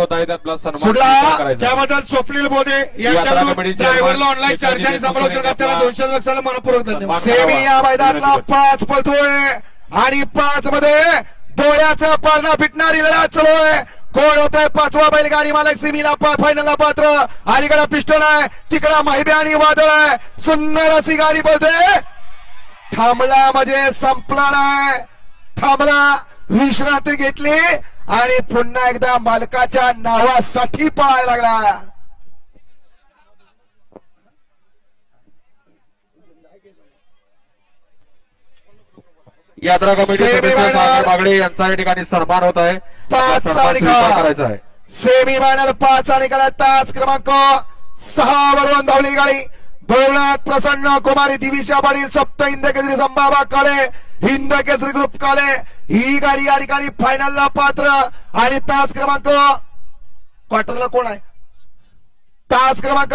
होत आहे आपला सन्मान सुटला. स्वीकार करायचा. आहे. त्याबद्दल स्वप्नील बोधे यांच्या ड्रायव्हरला ऑनलाईन चारशे आणि समालोचन करताना दोनशे लक्षाला मनपूर्वक धन्यवाद. सेमी या मैदानातला. पाच पळतोय. आणि पाच मध्ये डोळ्याचा पारणा फिटणारी लढत चालू आहे कोण होत आहे पाचवा बैलगाडी मालक सेमीला फायनलला पात्र. अलीकडे पिस्टन आहे. तिकडे माहिबी आणि वादळ आहे. सुंदर अशी गाडी बोलते थांबला म्हणजे संपला नाही. थांबला. विश्रांती घेतली. आणि पुन्हा एकदा मालकाच्या नावासाठी पळायला लागला. यात्रा कमिटी बागडे यांचा या ठिकाणी सन्मान होत आहे. पाच? करायचा आहे. सेमी फायनल पाच आणि तास क्रमांक सहा वरून धावली गाडी. भवनाथ प्रसन्न कुमारी दिविशा पाटील सप्त हिंद केसरी संभाबा काळे हिंद केसरी ग्रुप काळे. ही गाडी या ठिकाणी फायनलला पात्र. आणि तास क्रमांक क्वार्टरला कोण आहे? तास क्रमांक